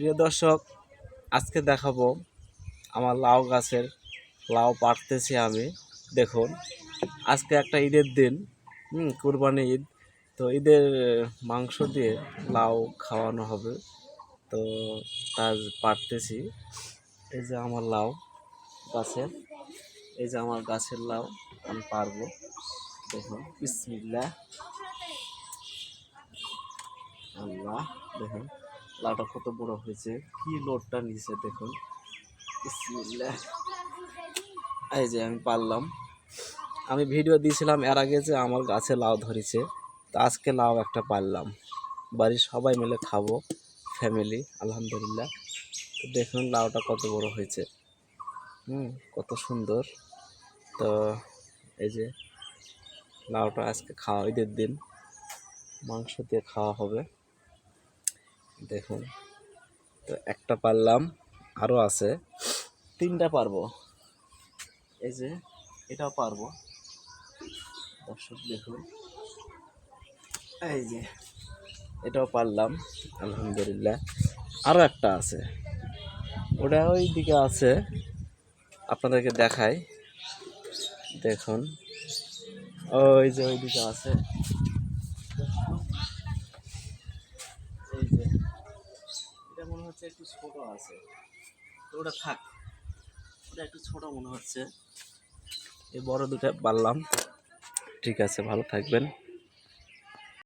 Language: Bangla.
প্রিয় দর্শক, আজকে দেখাবো আমার লাউ গাছের, লাউ পাড়তেছি আমি। দেখুন, আজকে একটা ঈদের দিন, হুম, কুরবানি ঈদ। তো ঈদের মাংস দিয়ে লাউ খাওয়ানো হবে। তো তার পাড়তেছি। এই যে আমার লাউ গাছের, এই যে আমার গাছের লাউ আমি পারব দেখুন, বিসমিল্লাহ। আল্লাহ, দেখুন। লাউটা কত বড় হয়েছে? কি লোডটা নিচে দেখুন। এই যে আমি পারলাম। আমি ভিডিও দিয়েছিলাম এর আগে যে আমার গাছে লাউ ধরেছে। তো আজকে লাউ একটা পারলাম। বাড়ির সবাই মিলে খাব ফ্যামিলি আলহামদুলিল্লাহ। তো দেখুন লাউটা কত বড় হয়েছে। হুম, কত সুন্দর। তো এই যে লাউটা আজকে খাওয়া ঈদের দিন। মাংস দিয়ে খাওয়া হবে। দেখুন, তো একটা পারলাম আরও আছে। তিনটা পারব। এই যে, এটাও পারব। দর্শক, দেখুন। এই যে, এটাও পারলাম, আলহামদুলিল্লাহ। আরও একটা আছে। ওটা ওই দিকে আছে। আপনাদেরকে দেখাই। দেখুন। ওই যে ওই দিকে আছে। এই যে, এটা মনে হচ্ছে একটু ছোট আছে। তো ওটা থাক। ওটা একটু ছোট মনে হচ্ছে। এই বড় দুটা পারলাম। ঠিক আছে, ভালো থাকবেন।